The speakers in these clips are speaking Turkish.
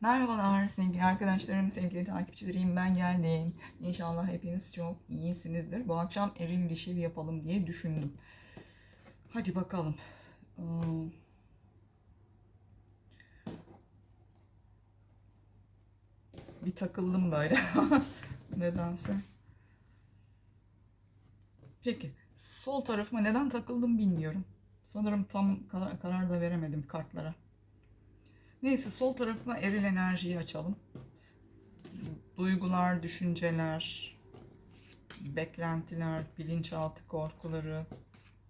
Merhabalar sevgili arkadaşlarım, sevgili takipçilerim ben geldim. İnşallah hepiniz çok iyisinizdir. Bu akşam eril dişil yapalım diye düşündüm. Hadi bakalım. Ee, Bir takıldım böyle. Nedense. Peki. Sol tarafıma neden takıldım bilmiyorum. Sanırım tam karar, karar da veremedim kartlara. Neyse sol tarafıma eril enerjiyi açalım. Duygular, düşünceler, beklentiler, bilinçaltı korkuları,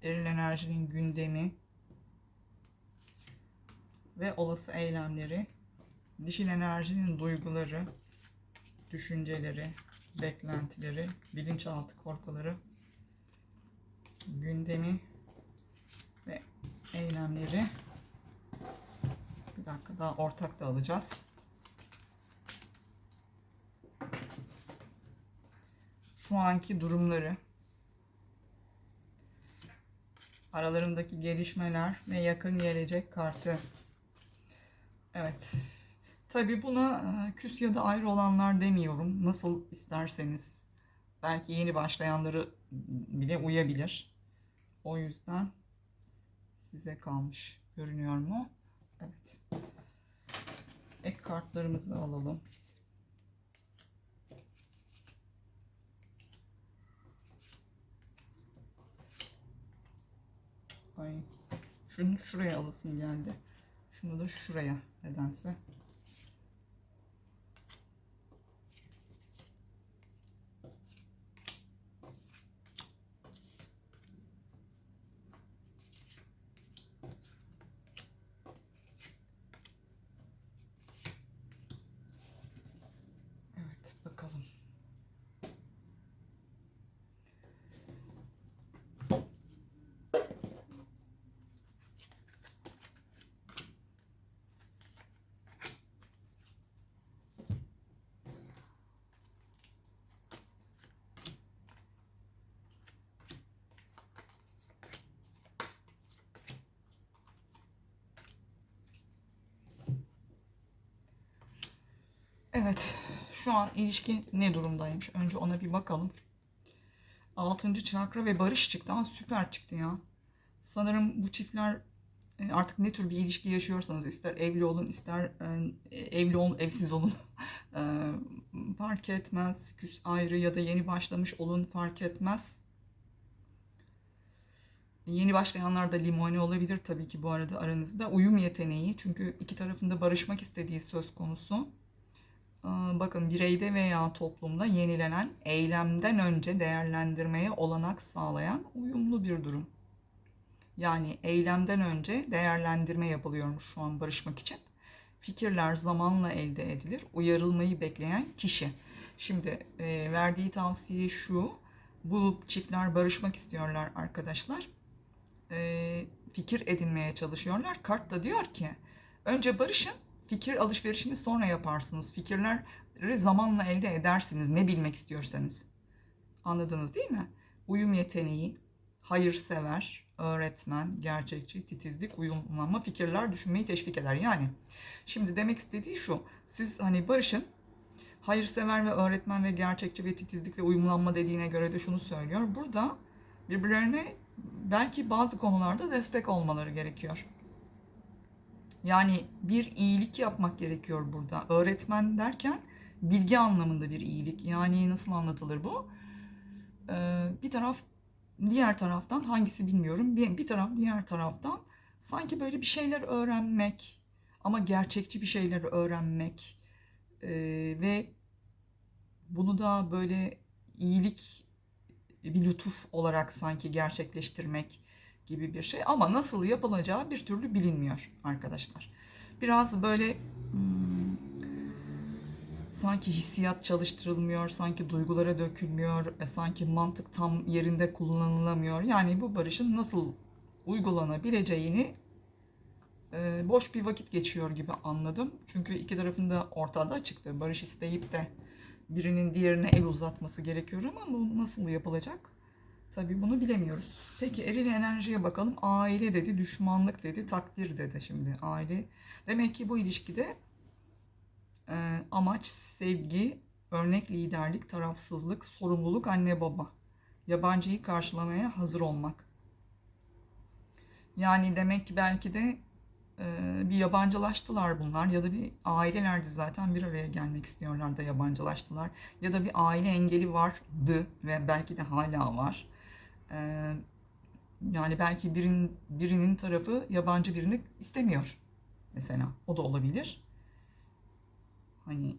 eril enerjinin gündemi ve olası eylemleri, dişil enerjinin duyguları, düşünceleri, beklentileri, bilinçaltı korkuları, gündemi ve eylemleri bir dakika daha ortak da alacağız. Şu anki durumları, aralarındaki gelişmeler ve yakın gelecek kartı. Evet. Tabi buna e, küs ya da ayrı olanlar demiyorum. Nasıl isterseniz. Belki yeni başlayanları bile uyabilir. O yüzden size kalmış. Görünüyor mu? Evet. Ek kartlarımızı alalım. Ay. Şunu şuraya alasım geldi. Şunu da şuraya nedense. Evet bakalım. Evet, şu an ilişki ne durumdaymış? Önce ona bir bakalım. Altıncı çakra ve barış çıktı ama süper çıktı ya. Sanırım bu çiftler e, artık ne tür bir ilişki yaşıyorsanız ister evli olun ister e, evli olun evsiz olun E, fark etmez küs ayrı ya da yeni başlamış olun fark etmez. Yeni başlayanlar da limoni olabilir tabii ki bu arada aranızda. Uyum yeteneği çünkü iki tarafında barışmak istediği söz konusu. Aa, Bakın bireyde veya toplumda yenilenen eylemden önce değerlendirmeye olanak sağlayan uyumlu bir durum. Yani eylemden önce değerlendirme yapılıyormuş şu an barışmak için. Fikirler zamanla elde edilir. Uyarılmayı bekleyen kişi. Şimdi e, verdiği tavsiye şu. Bu çiftler barışmak istiyorlar arkadaşlar. E, fikir edinmeye çalışıyorlar. Kart da diyor ki önce barışın Fikir alışverişini sonra yaparsınız. Fikirleri zamanla elde edersiniz ne bilmek istiyorsanız. Anladınız değil mi? Uyum yeteneği, hayırsever, öğretmen, gerçekçi, titizlik, uyumlanma, fikirler düşünmeyi teşvik eder. Yani şimdi demek istediği şu. Siz hani barışın hayırsever ve öğretmen ve gerçekçi ve titizlik ve uyumlanma dediğine göre de şunu söylüyor. Burada birbirlerine belki bazı konularda destek olmaları gerekiyor. Yani bir iyilik yapmak gerekiyor burada. Öğretmen derken bilgi anlamında bir iyilik. Yani nasıl anlatılır bu? Ee, bir taraf diğer taraftan hangisi bilmiyorum. Bir, bir taraf diğer taraftan sanki böyle bir şeyler öğrenmek ama gerçekçi bir şeyler öğrenmek ee, ve bunu da böyle iyilik bir lütuf olarak sanki gerçekleştirmek gibi bir şey ama nasıl yapılacağı bir türlü bilinmiyor arkadaşlar. Biraz böyle hmm, sanki hissiyat çalıştırılmıyor, sanki duygulara dökülmüyor, e, sanki mantık tam yerinde kullanılamıyor. Yani bu barışın nasıl uygulanabileceğini e, boş bir vakit geçiyor gibi anladım. Çünkü iki tarafında ortada çıktı. Barış isteyip de birinin diğerine el uzatması gerekiyor ama bu nasıl yapılacak? Tabii bunu bilemiyoruz. Peki eril enerjiye bakalım. Aile dedi, düşmanlık dedi, takdir dedi şimdi. Aile. Demek ki bu ilişkide Ee, amaç sevgi, örnek liderlik, tarafsızlık, sorumluluk, anne baba. Yabancıyı karşılamaya hazır olmak. Yani demek ki belki de e, bir yabancılaştılar bunlar ya da bir ailelerdi zaten bir araya gelmek istiyorlar da yabancılaştılar ya da bir aile engeli vardı ve belki de hala var. E, yani belki birinin birinin tarafı yabancı birini istemiyor mesela o da olabilir. Hani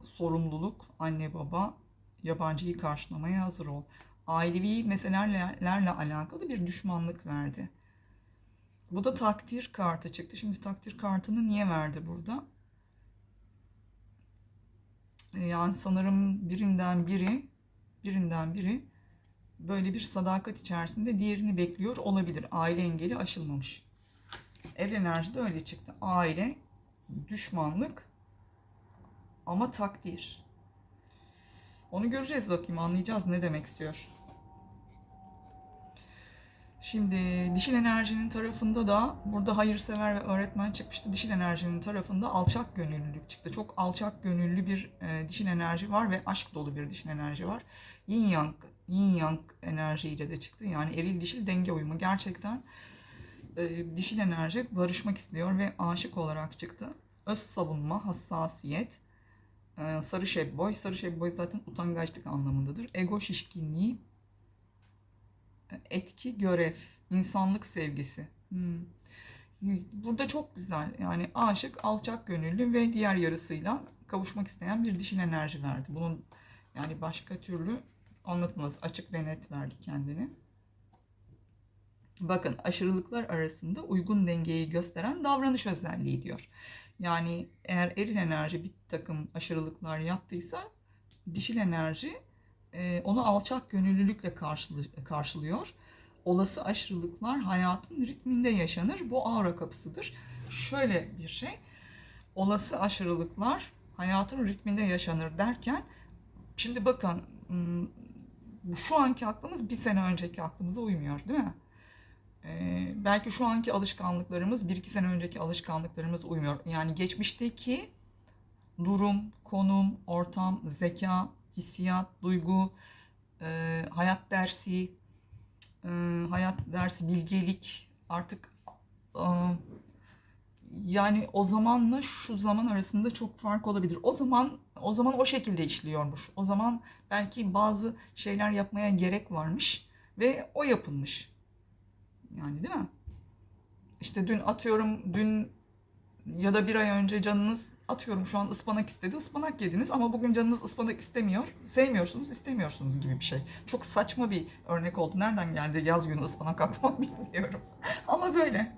sorumluluk anne baba yabancıyı karşılamaya hazır ol. Ailevi meselelerle alakalı bir düşmanlık verdi. Bu da takdir kartı çıktı. Şimdi takdir kartını niye verdi burada? Yani sanırım birinden biri, birinden biri böyle bir sadakat içerisinde diğerini bekliyor olabilir. Aile engeli aşılmamış. Ev enerji de öyle çıktı. Aile, düşmanlık ama takdir. Onu göreceğiz bakayım anlayacağız ne demek istiyor. Şimdi dişil enerjinin tarafında da burada hayırsever ve öğretmen çıkmıştı. Dişil enerjinin tarafında alçak gönüllülük çıktı. Çok alçak gönüllü bir e, dişil enerji var ve aşk dolu bir dişil enerji var. Yin yang, yin yang enerjiyle de çıktı. Yani eril dişil denge uyumu. Gerçekten e, dişil enerji barışmak istiyor ve aşık olarak çıktı. Öz savunma, hassasiyet, e, sarı şebboy. Sarı şebboy zaten utangaçlık anlamındadır. Ego şişkinliği, etki, görev, insanlık sevgisi. Hmm. Burada çok güzel. Yani aşık, alçak gönüllü ve diğer yarısıyla kavuşmak isteyen bir dişil enerji verdi. Bunun yani başka türlü anlatılmaz. Açık ve net verdi kendini. Bakın aşırılıklar arasında uygun dengeyi gösteren davranış özelliği diyor. Yani eğer eril enerji bir takım aşırılıklar yaptıysa dişil enerji e, onu alçak gönüllülükle karşılı, karşılıyor. Olası aşırılıklar hayatın ritminde yaşanır. Bu aura kapısıdır. Şöyle bir şey. Olası aşırılıklar hayatın ritminde yaşanır derken şimdi bakın şu anki aklımız bir sene önceki aklımıza uymuyor değil mi? Ee, belki şu anki alışkanlıklarımız bir iki sene önceki alışkanlıklarımız uymuyor. Yani geçmişteki durum, konum, ortam, zeka, hissiyat, duygu, e, hayat dersi, e, hayat dersi, bilgelik artık e, yani o zamanla şu zaman arasında çok fark olabilir. O zaman o zaman o şekilde işliyormuş. O zaman belki bazı şeyler yapmaya gerek varmış ve o yapılmış. Yani değil mi? İşte dün atıyorum dün ya da bir ay önce canınız atıyorum şu an ıspanak istedi. ıspanak yediniz ama bugün canınız ıspanak istemiyor. Sevmiyorsunuz, istemiyorsunuz gibi bir şey. Çok saçma bir örnek oldu. Nereden geldi yaz günü ıspanak aklıma bilmiyorum. ama böyle.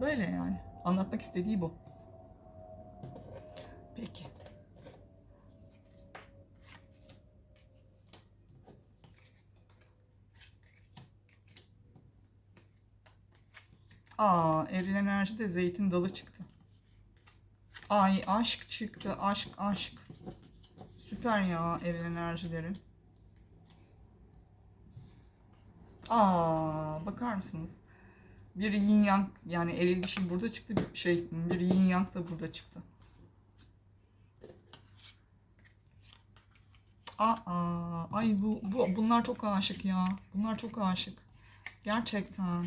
Böyle yani. Anlatmak istediği bu. Peki. Aa, eril enerjide zeytin dalı çıktı. Ay aşk çıktı. Aşk aşk. Süper ya eril enerjileri. Aa bakar mısınız? Bir yin yang yani eril dişil burada çıktı şey bir yin yang da burada çıktı. Aa ay bu, bu bunlar çok aşık ya. Bunlar çok aşık. Gerçekten.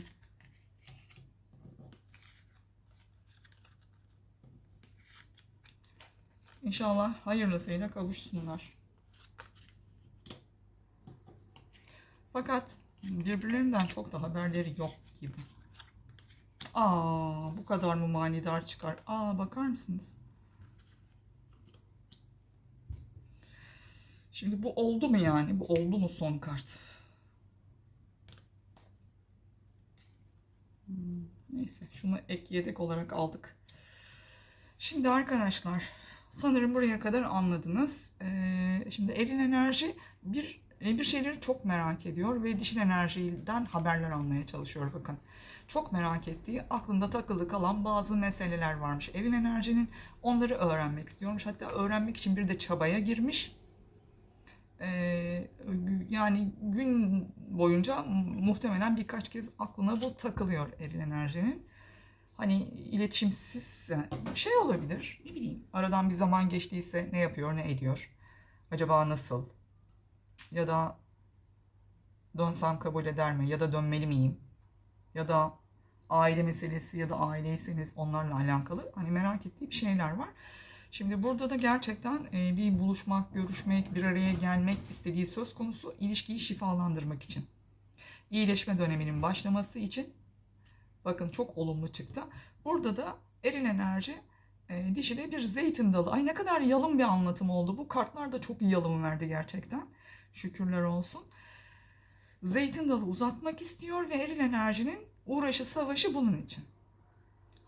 İnşallah hayırlısıyla kavuşsunlar. Fakat birbirlerinden çok da haberleri yok gibi. Aa, bu kadar mı manidar çıkar? Aa, bakar mısınız? Şimdi bu oldu mu yani? Bu oldu mu son kart? Hmm, neyse, şunu ek yedek olarak aldık. Şimdi arkadaşlar, sanırım buraya kadar anladınız. Ee, şimdi eril enerji bir bir şeyleri çok merak ediyor ve dişil enerjiden haberler almaya çalışıyor bakın. Çok merak ettiği, aklında takılı kalan bazı meseleler varmış. Eril enerjinin onları öğrenmek istiyormuş. Hatta öğrenmek için bir de çabaya girmiş. Ee, yani gün boyunca muhtemelen birkaç kez aklına bu takılıyor eril enerjinin. Hani iletişimsiz şey olabilir. Ne bileyim. Aradan bir zaman geçtiyse ne yapıyor, ne ediyor? Acaba nasıl? Ya da dönsem kabul eder mi? Ya da dönmeli miyim? Ya da aile meselesi ya da aileyseniz onlarla alakalı hani merak ettiği bir şeyler var. Şimdi burada da gerçekten e, bir buluşmak, görüşmek, bir araya gelmek istediği söz konusu ilişkiyi şifalandırmak için. İyileşme döneminin başlaması için bakın çok olumlu çıktı. Burada da eril enerji e, bir zeytin dalı. Ay ne kadar yalın bir anlatım oldu. Bu kartlar da çok yalın verdi gerçekten. Şükürler olsun. Zeytin dalı uzatmak istiyor ve eril enerjinin uğraşı savaşı bunun için.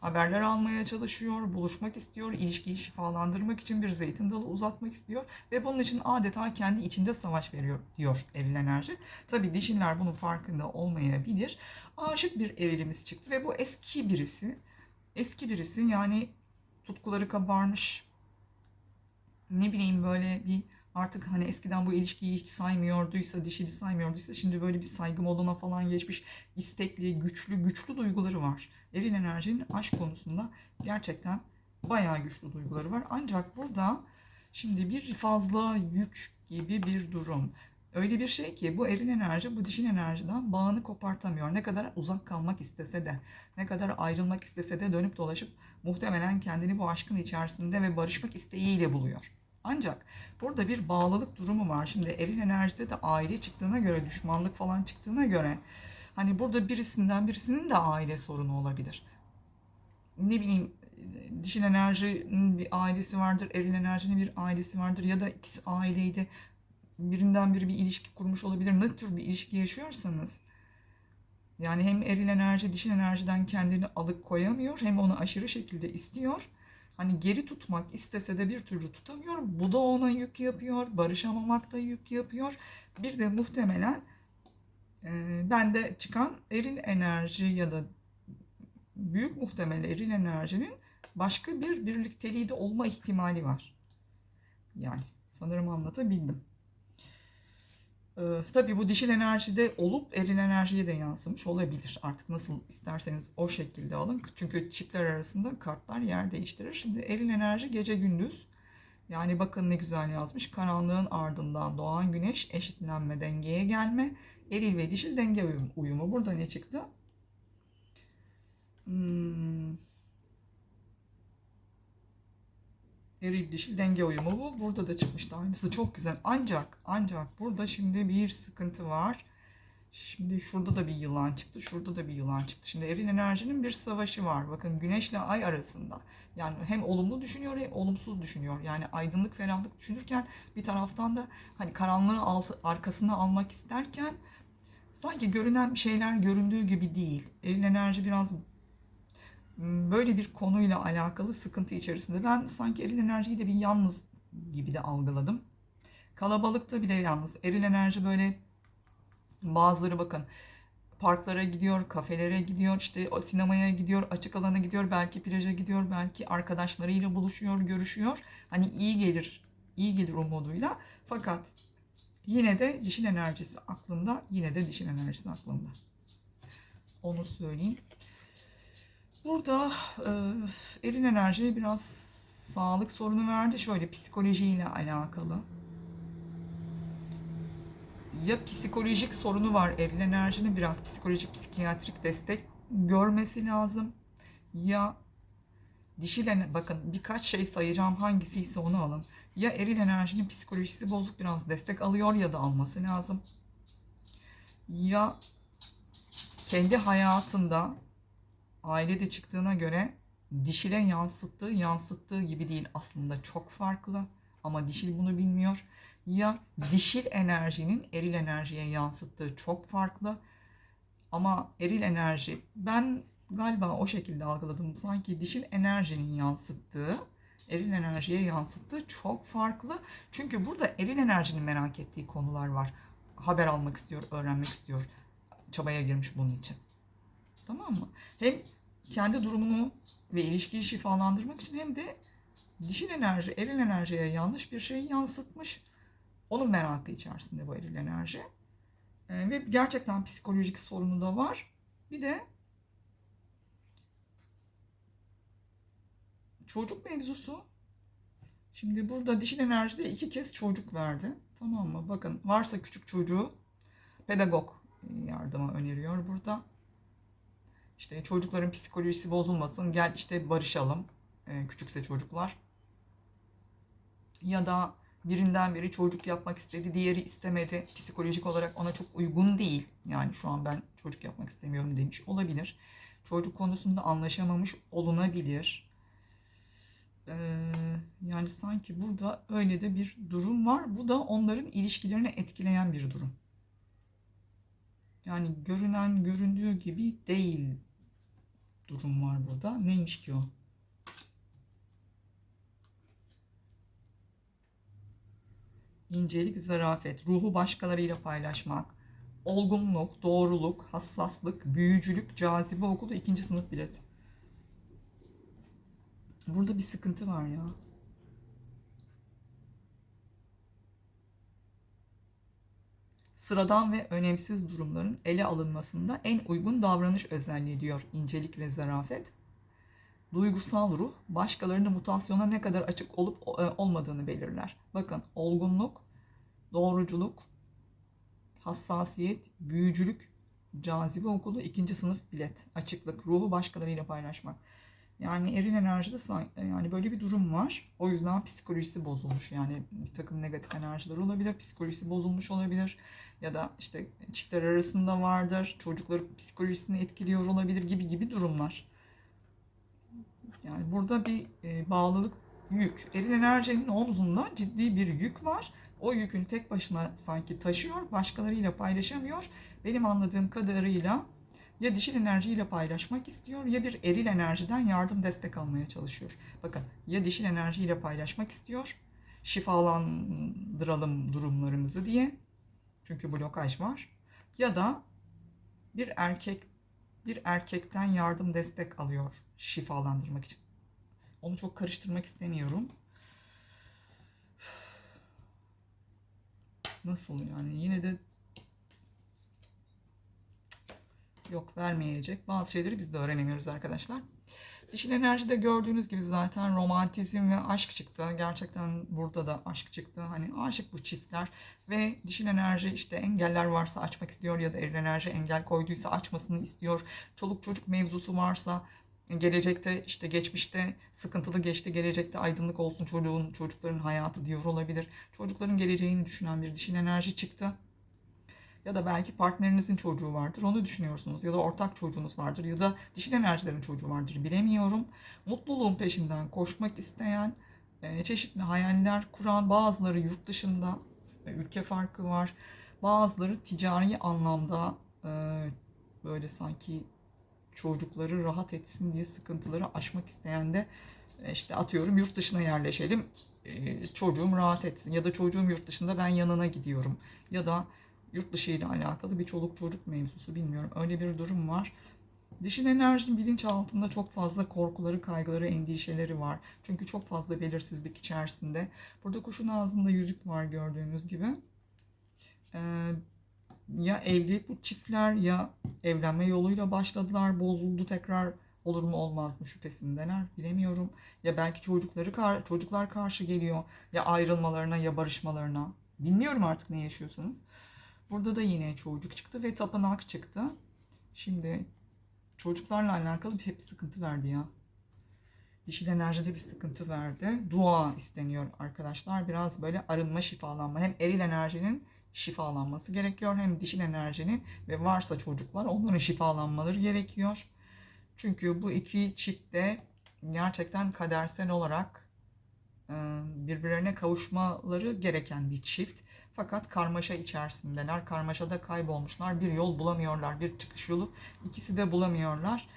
Haberler almaya çalışıyor, buluşmak istiyor, ilişkiyi şifalandırmak için bir zeytin dalı uzatmak istiyor ve bunun için adeta kendi içinde savaş veriyor diyor eril enerji. Tabi dişiller bunun farkında olmayabilir. Aşık bir erilimiz çıktı ve bu eski birisi. Eski birisi yani tutkuları kabarmış. Ne bileyim böyle bir artık hani eskiden bu ilişkiyi hiç saymıyorduysa, dişili saymıyorduysa şimdi böyle bir saygı moduna falan geçmiş istekli, güçlü, güçlü duyguları var. Eril enerjinin aşk konusunda gerçekten bayağı güçlü duyguları var. Ancak burada şimdi bir fazla yük gibi bir durum. Öyle bir şey ki bu eril enerji bu dişil enerjiden bağını kopartamıyor. Ne kadar uzak kalmak istese de, ne kadar ayrılmak istese de dönüp dolaşıp muhtemelen kendini bu aşkın içerisinde ve barışmak isteğiyle buluyor. Ancak burada bir bağlılık durumu var. Şimdi eril enerjide de aile çıktığına göre, düşmanlık falan çıktığına göre hani burada birisinden birisinin de aile sorunu olabilir. Ne bileyim dişil enerjinin bir ailesi vardır, eril enerjinin bir ailesi vardır ya da ikisi aileydi. Birinden biri bir ilişki kurmuş olabilir. Ne tür bir ilişki yaşıyorsanız yani hem eril enerji dişil enerjiden kendini alıp koyamıyor hem onu aşırı şekilde istiyor hani geri tutmak istese de bir türlü tutamıyor. Bu da ona yük yapıyor. Barışamamak da yük yapıyor. Bir de muhtemelen e, bende çıkan eril enerji ya da büyük muhtemel eril enerjinin başka bir birlikteliği de olma ihtimali var. Yani sanırım anlatabildim. Ee, tabii bu dişil enerjide olup eril enerjiye de yansımış olabilir. Artık nasıl isterseniz o şekilde alın. Çünkü çiftler arasında kartlar yer değiştirir. Şimdi eril enerji gece gündüz. Yani bakın ne güzel yazmış. Karanlığın ardından doğan güneş, eşitlenme, dengeye gelme, eril ve dişil denge uyumu. Burada ne çıktı? Hmm. Eril dişil denge uyumu bu. Burada da çıkmıştı aynısı. Çok güzel. Ancak ancak burada şimdi bir sıkıntı var. Şimdi şurada da bir yılan çıktı. Şurada da bir yılan çıktı. Şimdi eril enerjinin bir savaşı var. Bakın güneşle ay arasında. Yani hem olumlu düşünüyor hem olumsuz düşünüyor. Yani aydınlık ferahlık düşünürken bir taraftan da hani karanlığı altı, arkasına almak isterken sanki görünen şeyler göründüğü gibi değil. Eril enerji biraz böyle bir konuyla alakalı sıkıntı içerisinde. Ben sanki eril enerjiyi de bir yalnız gibi de algıladım. Kalabalıkta bile yalnız. Eril enerji böyle bazıları bakın parklara gidiyor, kafelere gidiyor, işte sinemaya gidiyor, açık alana gidiyor, belki plaja gidiyor, belki arkadaşlarıyla buluşuyor, görüşüyor. Hani iyi gelir, iyi gelir umuduyla. Fakat yine de dişin enerjisi aklında, yine de dişin enerjisi aklında. Onu söyleyeyim. Burada e, eril enerjiye biraz sağlık sorunu verdi. Şöyle psikolojiyle alakalı. Ya psikolojik sorunu var eril enerjinin biraz psikolojik psikiyatrik destek görmesi lazım. Ya dişil bakın birkaç şey sayacağım hangisi ise onu alın. Ya eril enerjinin psikolojisi bozuk biraz destek alıyor ya da alması lazım. Ya kendi hayatında ailede çıktığına göre dişile yansıttığı yansıttığı gibi değil aslında çok farklı ama dişil bunu bilmiyor. Ya dişil enerjinin eril enerjiye yansıttığı çok farklı ama eril enerji ben galiba o şekilde algıladım. Sanki dişil enerjinin yansıttığı eril enerjiye yansıttığı çok farklı. Çünkü burada eril enerjinin merak ettiği konular var. Haber almak istiyor, öğrenmek istiyor. Çabaya girmiş bunun için. Tamam mı? Hem kendi durumunu ve ilişkiyi şifalandırmak için hem de dişil enerji, eril enerjiye yanlış bir şeyi yansıtmış. Onun merakı içerisinde bu eril enerji. Ee, ve gerçekten psikolojik sorunu da var. Bir de Çocuk mevzusu. Şimdi burada dişil enerjide iki kez çocuk verdi. Tamam mı? Bakın varsa küçük çocuğu pedagog yardıma öneriyor burada. İşte çocukların psikolojisi bozulmasın. Gel işte barışalım. Ee, küçükse çocuklar. Ya da birinden biri çocuk yapmak istedi, diğeri istemedi. Psikolojik olarak ona çok uygun değil. Yani şu an ben çocuk yapmak istemiyorum demiş olabilir. Çocuk konusunda anlaşamamış olunabilir. Ee, yani sanki burada öyle de bir durum var. Bu da onların ilişkilerini etkileyen bir durum. Yani görünen göründüğü gibi değil durum var burada. Neymiş ki o? İncelik, zarafet, ruhu başkalarıyla paylaşmak, olgunluk, doğruluk, hassaslık, büyücülük, cazibe okulu ikinci sınıf bilet. Burada bir sıkıntı var ya. Sıradan ve önemsiz durumların ele alınmasında en uygun davranış özelliği diyor incelik ve zarafet. Duygusal ruh başkalarının mutasyona ne kadar açık olup e, olmadığını belirler. Bakın olgunluk, doğruculuk, hassasiyet, büyücülük, cazibe okulu ikinci sınıf bilet, açıklık, ruhu başkalarıyla paylaşmak. Yani eril enerjide yani böyle bir durum var. O yüzden psikolojisi bozulmuş. Yani bir takım negatif enerjiler olabilir. Psikolojisi bozulmuş olabilir. Ya da işte çiftler arasında vardır. Çocukları psikolojisini etkiliyor olabilir gibi gibi durumlar. Yani burada bir e, bağlılık yük. Eril enerjinin omzunda ciddi bir yük var. O yükün tek başına sanki taşıyor. Başkalarıyla paylaşamıyor. Benim anladığım kadarıyla ya dişil enerjiyle paylaşmak istiyor ya bir eril enerjiden yardım destek almaya çalışıyor. Bakın ya dişil enerjiyle paylaşmak istiyor şifalandıralım durumlarımızı diye. Çünkü blokaj var. Ya da bir erkek bir erkekten yardım destek alıyor şifalandırmak için. Onu çok karıştırmak istemiyorum. Nasıl yani? Yine de yok vermeyecek. Bazı şeyleri biz de öğrenemiyoruz arkadaşlar. Dişil enerjide gördüğünüz gibi zaten romantizm ve aşk çıktı. Gerçekten burada da aşk çıktı. Hani aşık bu çiftler ve dişil enerji işte engeller varsa açmak istiyor ya da eril enerji engel koyduysa açmasını istiyor. Çoluk çocuk mevzusu varsa gelecekte işte geçmişte sıkıntılı geçti gelecekte aydınlık olsun çocuğun çocukların hayatı diyor olabilir. Çocukların geleceğini düşünen bir dişil enerji çıktı. Ya da belki partnerinizin çocuğu vardır onu düşünüyorsunuz. Ya da ortak çocuğunuz vardır ya da dişil enerjilerin çocuğu vardır bilemiyorum. Mutluluğun peşinden koşmak isteyen, e, çeşitli hayaller kuran bazıları yurt dışında e, ülke farkı var. Bazıları ticari anlamda e, böyle sanki çocukları rahat etsin diye sıkıntıları aşmak isteyen de işte atıyorum yurt dışına yerleşelim çocuğum rahat etsin ya da çocuğum yurt dışında ben yanına gidiyorum ya da yurt dışı ile alakalı bir çoluk çocuk mevzusu bilmiyorum. Öyle bir durum var. Dişin enerjinin bilinç altında çok fazla korkuları, kaygıları, endişeleri var. Çünkü çok fazla belirsizlik içerisinde. Burada kuşun ağzında yüzük var gördüğünüz gibi. Ee, ya evli bu çiftler ya evlenme yoluyla başladılar, bozuldu tekrar olur mu olmaz mı şüphesindeler bilemiyorum. Ya belki çocukları çocuklar karşı geliyor ya ayrılmalarına ya barışmalarına. Bilmiyorum artık ne yaşıyorsanız. Burada da yine çocuk çıktı ve tapınak çıktı. Şimdi çocuklarla alakalı bir hep sıkıntı verdi ya. Dişil enerjide bir sıkıntı verdi. Dua isteniyor arkadaşlar. Biraz böyle arınma, şifalanma. Hem eril enerjinin şifalanması gerekiyor hem dişil enerjinin ve varsa çocuklar onların şifalanmaları gerekiyor. Çünkü bu iki çift de gerçekten kadersel olarak birbirlerine kavuşmaları gereken bir çift. Fakat karmaşa içerisindeler. Karmaşada kaybolmuşlar. Bir yol bulamıyorlar. Bir çıkış yolu. ikisi de bulamıyorlar.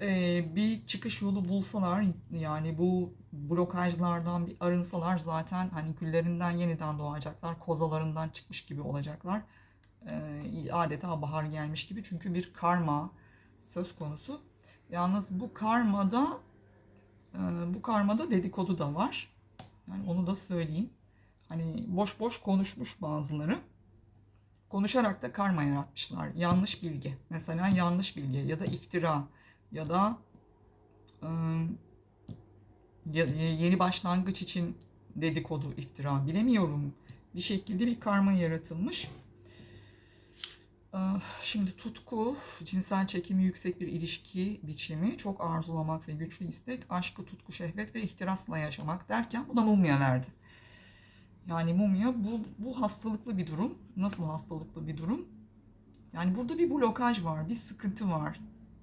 Ee, bir çıkış yolu bulsalar yani bu blokajlardan bir arınsalar zaten hani küllerinden yeniden doğacaklar. Kozalarından çıkmış gibi olacaklar. Ee, adeta bahar gelmiş gibi. Çünkü bir karma söz konusu. Yalnız bu karmada e, bu karmada dedikodu da var. Yani onu da söyleyeyim. Hani boş boş konuşmuş bazıları. Konuşarak da karma yaratmışlar. Yanlış bilgi. Mesela yanlış bilgi ya da iftira ya da ıı, yeni başlangıç için dedikodu, iftira bilemiyorum. Bir şekilde bir karma yaratılmış. Ah, Şimdi tutku, cinsel çekimi yüksek bir ilişki biçimi, çok arzulamak ve güçlü istek, aşkı, tutku, şehvet ve ihtirasla yaşamak derken bu da mumya verdi. Yani mumya bu, bu hastalıklı bir durum. Nasıl hastalıklı bir durum? Yani burada bir blokaj var, bir sıkıntı var.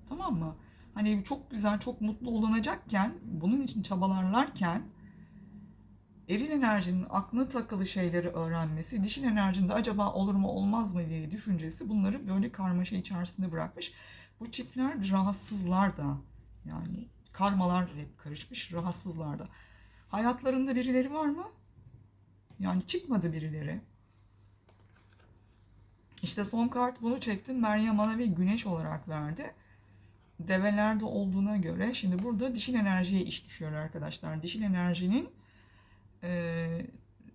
Tamam mı? Hani çok güzel, çok mutlu olunacakken, bunun için çabalarlarken eril enerjinin aklına takılı şeyleri öğrenmesi, dişil enerjinin de acaba olur mu olmaz mı diye düşüncesi bunları böyle karmaşa içerisinde bırakmış. Bu çiftler rahatsızlar da yani karmalar hep karışmış rahatsızlar da. Hayatlarında birileri var mı? Yani çıkmadı birileri. İşte son kart bunu çektim. Meryem Ana ve Güneş olarak verdi. Develerde olduğuna göre şimdi burada dişil enerjiye iş düşüyor arkadaşlar. Dişil enerjinin eee,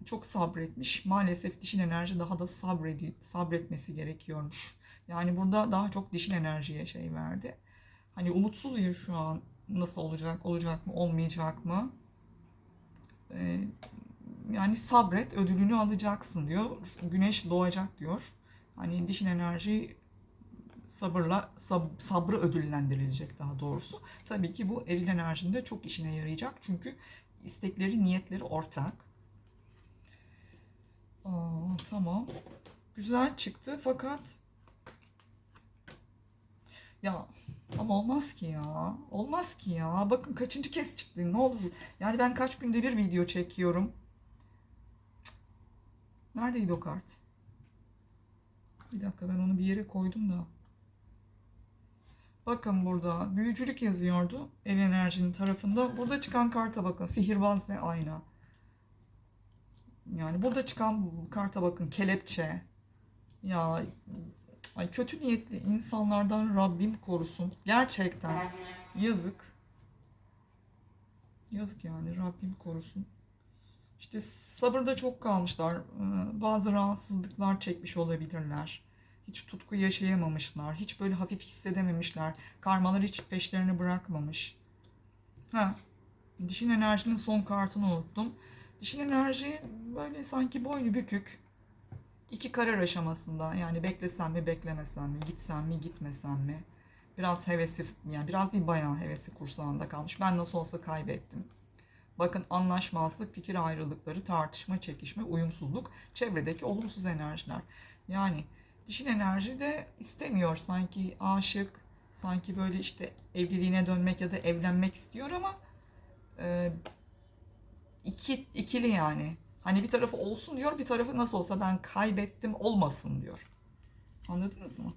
çok sabretmiş. Maalesef dişil enerji daha da sabredi, sabretmesi gerekiyormuş. Yani burada daha çok dişil enerjiye şey verdi. Hani umutsuz ya şu an nasıl olacak, olacak mı, olmayacak mı? Eee, yani sabret, ödülünü alacaksın diyor. Güneş doğacak diyor. Hani dişil enerji sabırla sab- sabrı ödüllendirilecek daha doğrusu. Tabii ki bu eril enerjinin de çok işine yarayacak. Çünkü istekleri, niyetleri ortak. Aa, tamam. Güzel çıktı fakat ya ama olmaz ki ya. Olmaz ki ya. Bakın kaçıncı kez çıktı. Ne olur. Yani ben kaç günde bir video çekiyorum. Neredeydi o kart? Bir dakika ben onu bir yere koydum da. Bakın burada büyücülük yazıyordu el enerjinin tarafında. Burada çıkan karta bakın sihirbaz ve ayna. Yani burada çıkan karta bakın kelepçe. Ya ay kötü niyetli insanlardan Rabbim korusun. Gerçekten yazık. Yazık yani Rabbim korusun. İşte sabırda çok kalmışlar. Ee, Bazı rahatsızlıklar çekmiş olabilirler. Hiç tutku yaşayamamışlar. Hiç böyle hafif hissedememişler. Karmalar hiç peşlerini bırakmamış. Ha, dişin enerjinin son kartını unuttum. Dişin enerji böyle sanki boynu bükük. İki karar aşamasında. Yani beklesem mi beklemesem mi, gitsem mi gitmesem mi. Biraz hevesi, yani biraz değil bayağı hevesi kursağında kalmış. Ben nasıl olsa kaybettim. Bakın anlaşmazlık, fikir ayrılıkları, tartışma, çekişme, uyumsuzluk, çevredeki olumsuz enerjiler. Yani dişil enerji de istemiyor sanki aşık, sanki böyle işte evliliğine dönmek ya da evlenmek istiyor ama e, iki, ikili yani. Hani bir tarafı olsun diyor, bir tarafı nasıl olsa ben kaybettim olmasın diyor. Anladınız mı?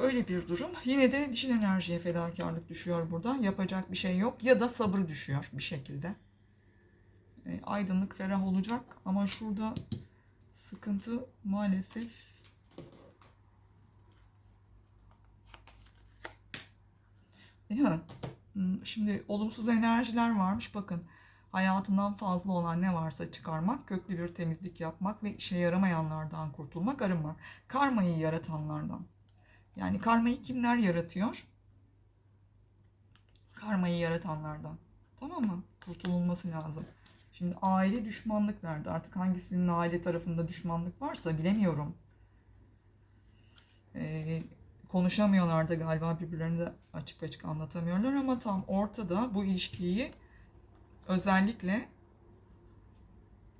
Öyle bir durum. Yine de dişil enerjiye fedakarlık düşüyor burada. Yapacak bir şey yok. Ya da sabır düşüyor bir şekilde. E, aydınlık, ferah olacak. Ama şurada sıkıntı maalesef ya, hmm, şimdi olumsuz enerjiler varmış. Bakın hayatından fazla olan ne varsa çıkarmak, köklü bir temizlik yapmak ve işe yaramayanlardan kurtulmak, arınmak. Karmayı yaratanlardan. Yani karmayı kimler yaratıyor? Karmayı yaratanlardan. Tamam mı? Kurtululması lazım. Şimdi aile düşmanlık verdi. Artık hangisinin aile tarafında düşmanlık varsa bilemiyorum. Ee, konuşamıyorlar da galiba birbirlerini de açık açık anlatamıyorlar ama tam ortada bu ilişkiyi özellikle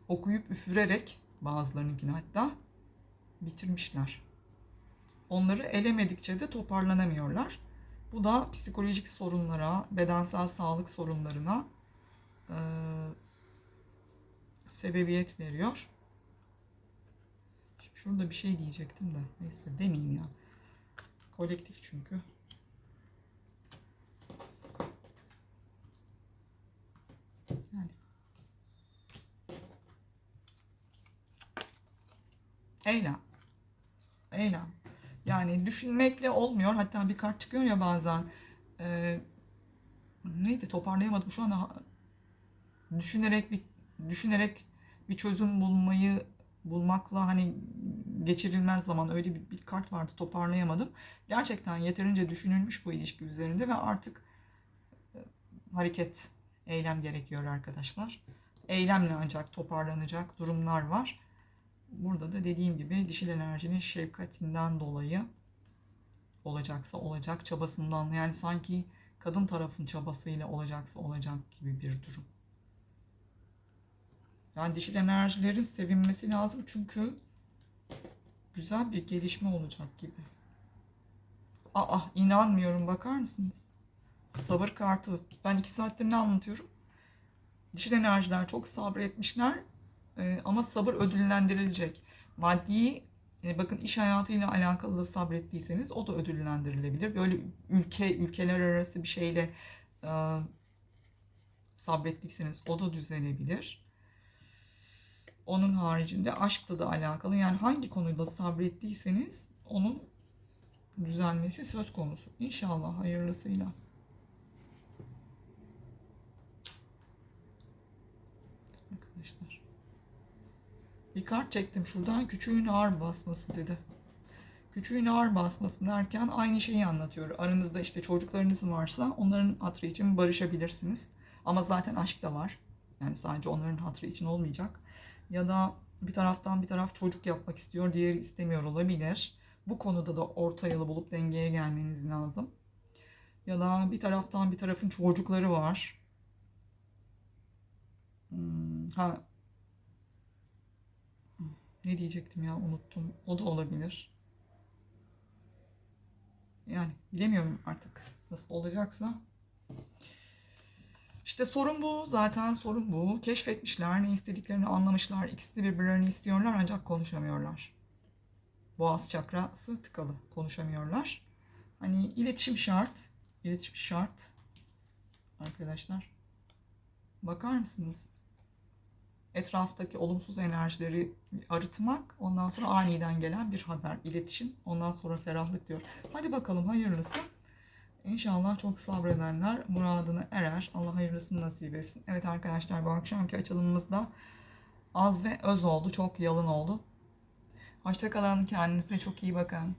okuyup üfürerek bazılarınınkini hatta bitirmişler. Onları elemedikçe de toparlanamıyorlar. Bu da psikolojik sorunlara, bedensel sağlık sorunlarına e, sebebiyet veriyor. Şurada bir şey diyecektim de neyse demeyeyim ya. Kolektif çünkü. Yani. Eylem. Eylem. Yani düşünmekle olmuyor. Hatta bir kart çıkıyor ya bazen. Ee, neydi toparlayamadım. Şu anda düşünerek bir düşünerek bir çözüm bulmayı bulmakla hani geçirilmez zaman öyle bir, bir kart vardı toparlayamadım. Gerçekten yeterince düşünülmüş bu ilişki üzerinde ve artık e, hareket, eylem gerekiyor arkadaşlar. Eylemle ancak toparlanacak durumlar var. Burada da dediğim gibi dişil enerjinin şefkatinden dolayı olacaksa olacak çabasından yani sanki kadın tarafın çabasıyla olacaksa olacak gibi bir durum. Yani dişil enerjilerin sevinmesi lazım çünkü güzel bir gelişme olacak gibi. Aa inanmıyorum bakar mısınız? Sabır kartı. Ben iki saattir ne anlatıyorum? Dişil enerjiler çok sabretmişler Ee, ama sabır ödüllendirilecek. Maddi e, bakın iş hayatıyla alakalı da sabrettiyseniz o da ödüllendirilebilir. Böyle ülke ülkeler arası bir şeyle e, sabrettiyseniz o da düzelebilir. Onun haricinde aşkla da alakalı yani hangi konuyla sabrettiyseniz onun düzelmesi söz konusu. İnşallah hayırlısıyla. Arkadaşlar. Bir kart çektim şuradan küçüğün ağır basması dedi. Küçüğün ağır basması derken aynı şeyi anlatıyor. Aranızda işte çocuklarınız varsa onların hatırı için barışabilirsiniz. Ama zaten aşk da var. Yani sadece onların hatırı için olmayacak. Ya da bir taraftan bir taraf çocuk yapmak istiyor, diğeri istemiyor olabilir. Bu konuda da orta yolu bulup dengeye gelmeniz lazım. Ya da bir taraftan bir tarafın çocukları var. Hmm, ha ne diyecektim ya unuttum. O da olabilir. Yani bilemiyorum artık nasıl olacaksa. İşte sorun bu. Zaten sorun bu. Keşfetmişler, ne istediklerini anlamışlar. İkisi de birbirlerini istiyorlar ancak konuşamıyorlar. Boğaz çakrası tıkalı. Konuşamıyorlar. Hani iletişim şart. İletişim şart. Arkadaşlar. Bakar mısınız? Etraftaki olumsuz enerjileri arıtmak. Ondan sonra aniden gelen bir haber. iletişim. Ondan sonra ferahlık diyor. Hadi bakalım hayırlısı. İnşallah çok sabredenler muradını erer. Allah hayırlısını nasip etsin. Evet arkadaşlar bu akşamki açılımımızda az ve öz oldu. Çok yalın oldu. Hoşçakalın. Kendinize çok iyi bakın.